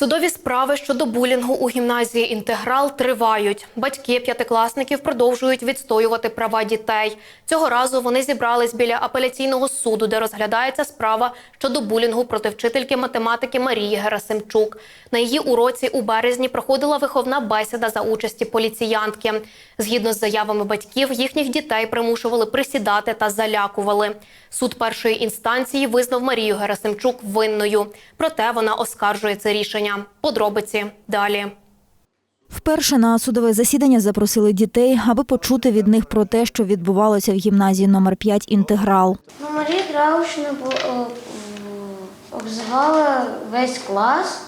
Судові справи щодо булінгу у гімназії інтеграл тривають. Батьки п'ятикласників продовжують відстоювати права дітей. Цього разу вони зібрались біля апеляційного суду, де розглядається справа щодо булінгу проти вчительки математики Марії Герасимчук. На її уроці у березні проходила виховна бесіда за участі поліціянтки. Згідно з заявами батьків, їхніх дітей примушували присідати та залякували. Суд першої інстанції визнав Марію Герасимчук винною. Проте вона оскаржує це рішення. Подробиці далі. Вперше на судове засідання запросили дітей, аби почути від них про те, що відбувалося в гімназії номер 5 «Інтеграл». Ну, Марія о, м, обзивала весь клас,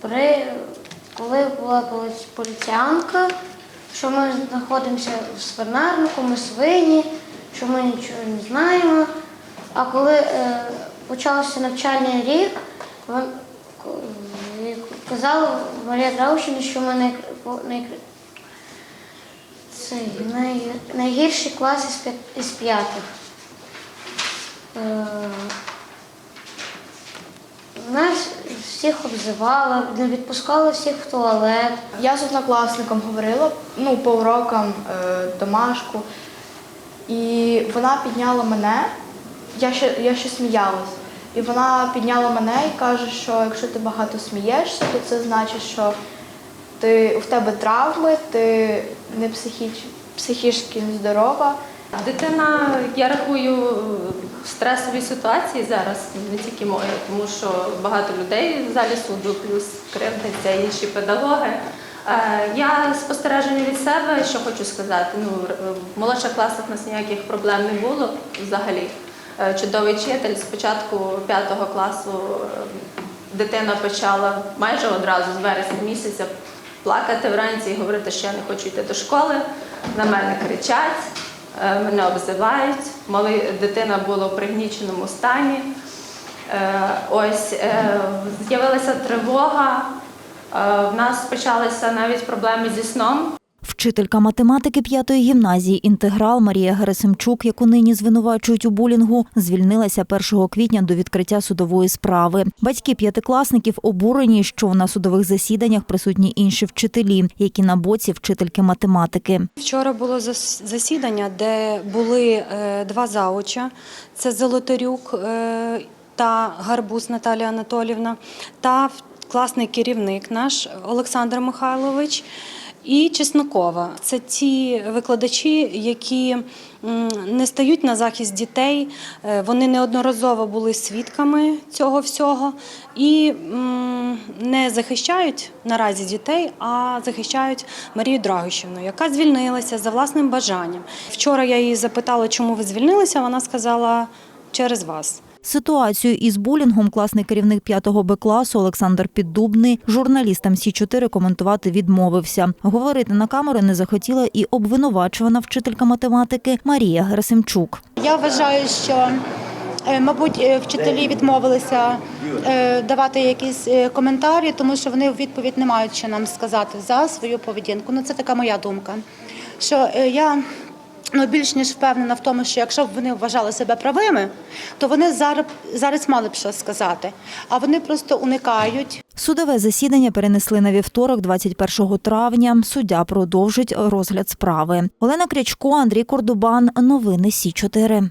при, коли була поліціянка, що ми знаходимося в свинарнику, ми свині, що ми нічого не знаємо. А коли е, почався навчальний рік, вон, к- і казала Марія Драушина, що ми най, най, цей, най, найгірший клас із, п'ят- із п'ятих. Е, Нас всіх обзивала, не відпускала всіх в туалет. Я з однокласником говорила ну, по урокам е, домашку, і вона підняла мене, я ще, я ще сміялась. І вона підняла мене і каже, що якщо ти багато смієшся, то це значить, що ти, в тебе травми, ти не психіч, психічно здорова. Дитина, я рахую, в стресовій ситуації зараз, не тільки моя, тому що багато людей в залі суду, плюс кривдниця, інші педагоги. Е, Я спостереження від себе, що хочу сказати. Ну, в молодших класах у нас ніяких проблем не було взагалі. Е, Чудовий вчитель з початку п'ятого класу е, дитина почала майже одразу з вересня місяця плакати вранці і говорити, що я не хочу йти до школи. На мене кричать, е, мене обзивають. Малий дитина була в пригніченому стані. Ось з'явилася тривога. В нас почалися навіть проблеми зі сном. Вчителька математики п'ятої гімназії «Інтеграл» Марія Герасимчук, яку нині звинувачують у булінгу, звільнилася 1 квітня до відкриття судової справи. Батьки п'ятикласників обурені, що на судових засіданнях присутні інші вчителі, які на боці вчительки математики. Вчора було зас- засідання, де були е, два зауча: це Золотарюк е, та Гарбуз Наталія Анатолівна, та класний керівник наш Олександр Михайлович. І Чеснокова це ті викладачі, які не стають на захист дітей. Е, Вони неодноразово були свідками цього всього і не захищають наразі дітей, а захищають Марію Драгощівну, яка звільнилася за власним бажанням. Вчора я її запитала, чому ви звільнилися. Вона сказала через вас. Ситуацію із булінгом класний керівник 5-го Б-класу Олександр Піддубний журналістам Сі 4 коментувати відмовився. Говорити на камеру не захотіла і обвинувачувана вчителька математики Марія Герасимчук. Я вважаю, що е, мабуть е, вчителі відмовилися е, давати якісь коментарі, тому що вони у відповідь не мають що нам сказати за свою поведінку. Ну це така моя думка. Що я ну, більш ніж впевнена в тому, що якщо б вони вважали себе правими, то вони зараз, зараз мали б що сказати. А вони просто уникають. Судове засідання перенесли на вівторок, 21 травня. Суддя продовжить розгляд справи. Олена Крячко, Андрій Кордубан. Новини Сі 4